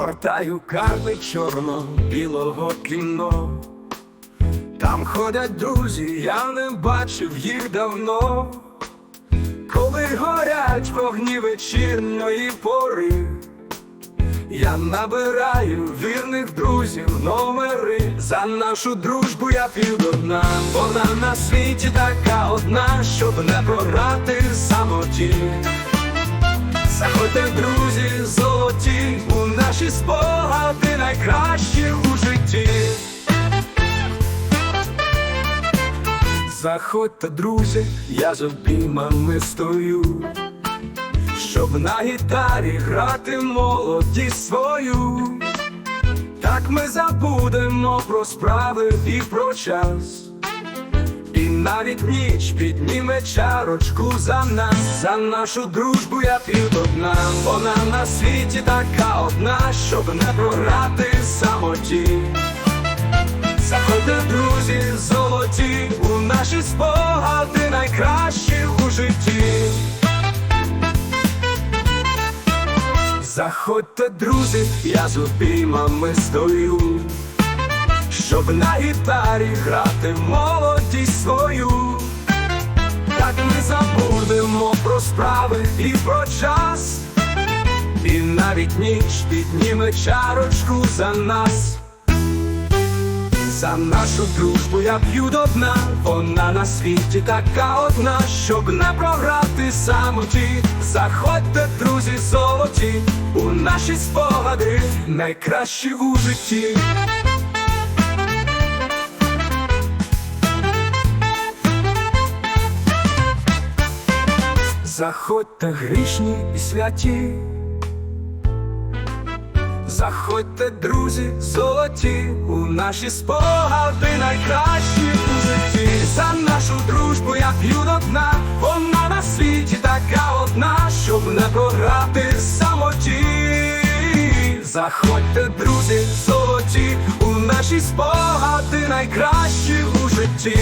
пам'ятаю карти чорно-білого кіно. Там ходять друзі, я не бачив їх давно. Коли горять вогні вечірньої пори, я набираю вірних друзів номери. За нашу дружбу я п'ю до дна. Вона на світі така одна, щоб не програти самоті. Заходьте, друзі, Заходьте, друзі, я з обіймами стою, щоб на гітарі грати молодість свою. Так ми забудемо про справи і про час. І навіть ніч підніме чарочку за нас, за нашу дружбу я п'ю до дна. Вона на світі така одна, щоб не програти самоті. Заходьте, спогади найкращі у житті. Заходьте, друзі, я з обіймами стою, щоб на гітарі грати молодість свою. Так ми забудемо про справи і про час, і навіть ніч підніме чарочку за нас. За нашу дружбу я п'ю до дна, вона на світі така одна, щоб не програти самоті. Заходьте, друзі, золоті, у наші спогади найкращі у житті. Заходьте грішні і святі. Заходьте, друзі, золоті, у наші спогади найкращі у житті. За нашу дружбу я п'ю до дна, вона на світі така одна, щоб не програти самоті. Заходьте, друзі, золоті, у наші спогади найкращі у житті.